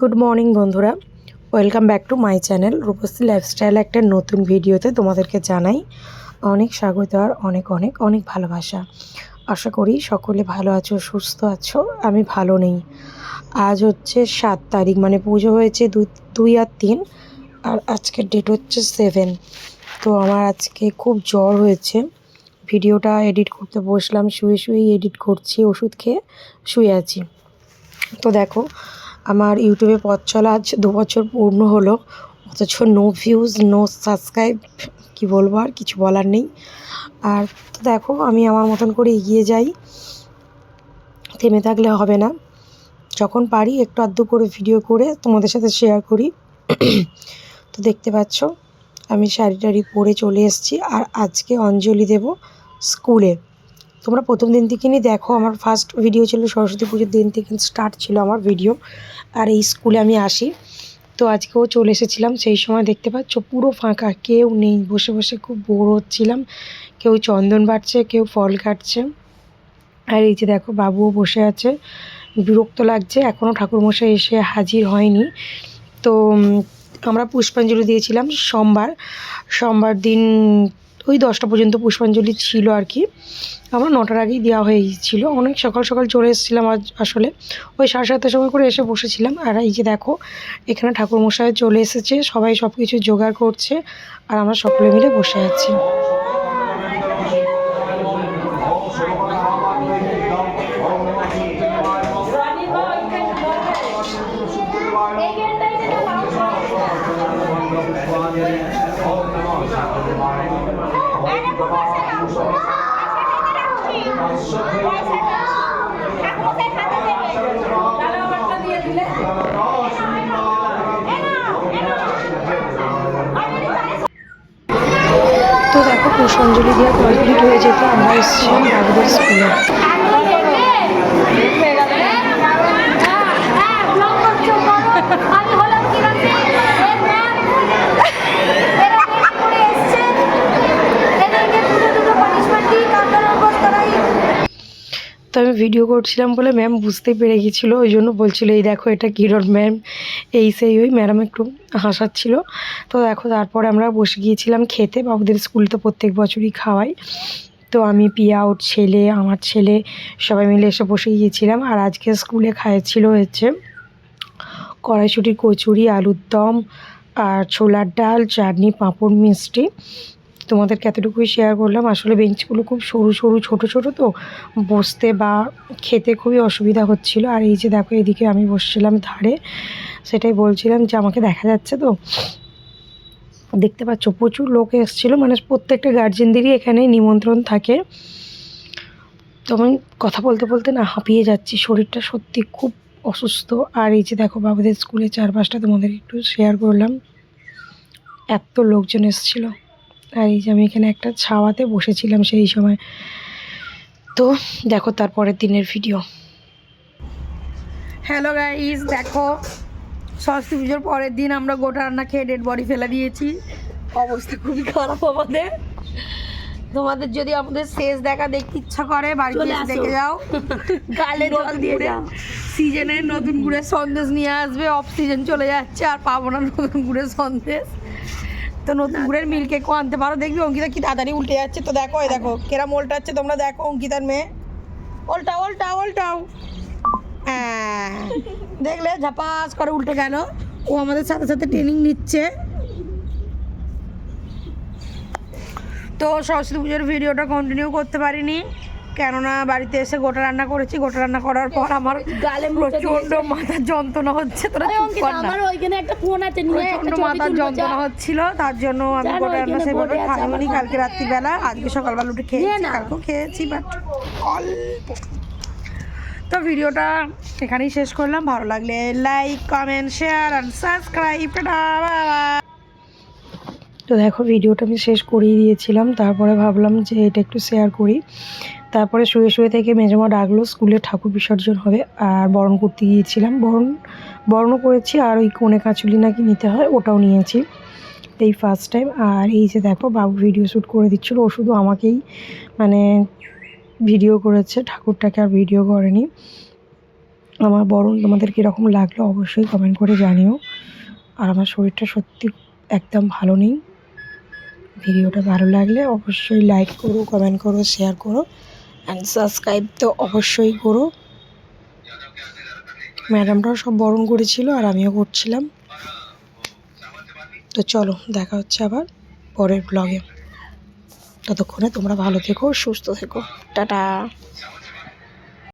Good morning বন্ধুরা। Welcome back to my channel Rupashree lifestyle একটা নতুন ভিডিওতে তোমাদেরকে জানাই অনেক স্বাগত আর অনেক অনেক অনেক ভালোবাসা। আশা করি সকলে ভালো আছো, সুস্থ আছো, আমি ভালো নেই। আজ হচ্ছে সাত তারিখ মানে পুজো হয়েছে দুই দুই আর তিন, আর আজকের ডেট হচ্ছে সেভেন তো আমার আজকে খুব জ্বর হয়েছে। ভিডিওটা এডিট করতে বসলাম, শুয়ে শুয়েই এডিট করছি, ওষুধ খেয়ে শুয়ে আছি। তো দেখো আমার ইউটিউবে পথ চলা আজ দু বছর পূর্ণ হলো, অথচ নো ভিউজ নো সাবস্ক্রাইব কি বলব আর কিছু বলার নেই। আর দেখো আমি আমার মতন করে এগিয়ে যাই, থেমে থাকলে হবে না। যখন পারি একটু আধটু করে ভিডিও করে তোমাদের সাথে শেয়ার করি। তো দেখতে পাচ্ছ, আমি শাড়ি টাড়ি পরে চলে এসেছি, আর আজকে অঞ্জলি দেব স্কুলে তোমরা প্রথম দিন থেকে নিয়ে দেখো, আমার ফার্স্ট ভিডিও ছিল সরস্বতী পুজোর দিন থেকে স্টার্ট ছিল আমার ভিডিও আর এই স্কুলে আমি আসি। তো আজকেও চলে এসেছিলাম, সেই সময় দেখতে পাচ্ছ, পুরো ফাঁকা, কেউ নেই, বসে বসে খুব বোর হচ্ছিলাম। কেউ চন্দন বাটছে কেউ ফল কাটছে। আর এই যে দেখো, বাবুও বসে আছে, বিরক্ত লাগছে এখনও ঠাকুরমশাই এসে হাজির হয়নি। তো আমরা পুষ্পাঞ্জলি দিয়েছিলাম সোমবার। সোমবার দিন ওই দশটা পর্যন্ত পুষ্পাঞ্জলি ছিল আর কি। আমরা নটার আগেই দেওয়া হয়ে গিয়েছিল অনেক সকাল সকাল চলে এসেছিলাম আজ আসলে। ওই সাড়ে সাতটার সময় করে এসে বসেছিলাম। আর এই যে দেখো, এখানে ঠাকুরমশাই চলে এসেছে। সবাই সব কিছু জোগাড় করছে। আর আমরা সকলে মিলে বসে আছি। তো দেখো পুষ্পাঞ্জলি দিয়ে কমপ্লিট হয়ে যেত আমরা এসেছিলাম বাবুদের স্কুলে। তো আমি ভিডিও করছিলাম বলে ম্যাম বুঝতে পেরে গিয়েছিল ওই জন্য বলছিল, এই দেখো এটা কিরণ ম্যাম এই সেই ওই ম্যাডাম একটু হাসাচ্ছিল। তো দেখো তারপরে আমরা বসে গিয়েছিলাম খেতে, বাবুদের স্কুল তো প্রত্যেক বছরই খাওয়াই। তো আমি, পিয়া, ওর ছেলে, আমার ছেলে সবাই মিলে এসে বসে গিয়েছিলাম। আর আজকে স্কুলে খাইয়েছিল হচ্ছে কড়াইশুটি কচুরি, আলুর দম, আর ছোলার ডাল, চাটনি, পাঁপড়, মিষ্টি। তোমাদেরকে এতটুকুই শেয়ার করলাম। আসলে বেঞ্চগুলো খুব সরু সরু, ছোট ছোট তো। বসতে বা খেতে খুবই অসুবিধা হচ্ছিল। আর এই যে দেখো, এদিকে আমি বসছিলাম ধারে। সেটাই বলছিলাম যে আমাকে দেখা যাচ্ছে তো। দেখতে পাচ্ছ, প্রচুর লোক এসেছিল। মানে প্রত্যেকটা গার্জেনদেরই এখানে নিমন্ত্রণ থাকে। তো আমি কথা বলতে বলতে না হাঁপিয়ে যাচ্ছি। শরীরটা সত্যি খুব অসুস্থ। আর এই যে দেখো, বাবুদের স্কুলে চারপাশটা তোমাদের একটু শেয়ার করলাম। এত লোকজন এসেছিল। আর এই যে আমি এখানে একটা ছাওয়াতে বসেছিলাম সেই সময়। তো দেখো তারপরের দিনের ভিডিও হ্যালো গাইস দেখো সরস্বতী পুজোর পরের দিন আমরা গোটা রান্না খেয়ে ডেড বডি ফেলে দিয়েছি। অবস্থা খুবই খারাপ আমাদের। তোমাদের যদি আমাদের শেষ দেখা দেখতে ইচ্ছা করে বাড়িতে। দেখে যাও। গালে জল দিয়ে যাও সিজনের নতুন গুড়ের সন্দেশ নিয়ে আসবে অফ সিজন চলে যাচ্ছে আর পাবো না নতুন গুড়ের সন্দেশ। তো নতুন গুড়ের মিল্ক কেকও আনতে পারো। দেখবি অঙ্কিতা কি তাড়াতাড়ি উল্টে যাচ্ছে। তো দেখো এই দেখো কেরাম উল্টাচ্ছে তোমরা দেখো অঙ্কিতার মেয়ে। উল্টাও উল্টাও উল্টাও হ্যাঁ। দেখলে ঝাপাস করে উল্টে গেল। ও আমাদের সাথে সাথে ট্রেনিং নিচ্ছে। তো সরস্বতী পুজোর ভিডিওটা কন্টিনিউ করতে পারিনি। কেননা বাড়িতে এসে গোটা রান্না করেছি গোটা রান্না করার পর আমার গালে প্রচণ্ড মাথার যন্ত্রণা হচ্ছে তোরা আমার ওইখানে একটা ফোন আছে নিয়ে প্রচণ্ড মাথার যন্ত্রণা হচ্ছিল তার জন্য আমি গোটা রান্না সেভাবে বসে খাইনি কালকে রাত্রিবেলা আজকে সকালবেলা উঠে খেয়েছি। কালকেও খেয়েছি বাট অল্প। তো ভিডিওটা এখানেই শেষ করলাম ভালো লাগলে like comment share and subscribe তো দেখো, ভিডিওটা আমি শেষ করিয়ে দিয়েছিলাম। তারপরে ভাবলাম যে এটা একটু শেয়ার করি। তারপরে শুয়ে শুয়ে থেকে মেজমা ডাকলো, স্কুলে ঠাকুর বিসর্জন হবে। আর বরণ করতে গিয়েছিলাম। বরণ, বরণও করেছি, আর ওই কোণে কাঁচুলি নাকি নিতে হয়, ওটাও নিয়েছি এই ফার্স্ট টাইম আর এই যে দেখো, বাবু ভিডিও শ্যুট করে দিচ্ছিল, ও শুধু আমাকেই মানে ভিডিও করেছে, ঠাকুরটাকে আর ভিডিও করেনি। আমার বরণ তোমাদের কীরকম লাগল অবশ্যই কমেন্ট করে জানিও। আর আমার শরীরটা সত্যি একদম ভালো নেই। ভিডিওটা ভালো লাগলে অবশ্যই লাইক করো কমেন্ট করো শেয়ার করো অ্যান্ড সাবস্ক্রাইব তো অবশ্যই করো। ম্যাডামরাও সব বরণ করেছিল আর আমিও করছিলাম। তো চলো, দেখা হচ্ছে আবার পরের ব্লগে ততক্ষণে তোমরা ভালো থেকো, সুস্থ থেকো। টাটা।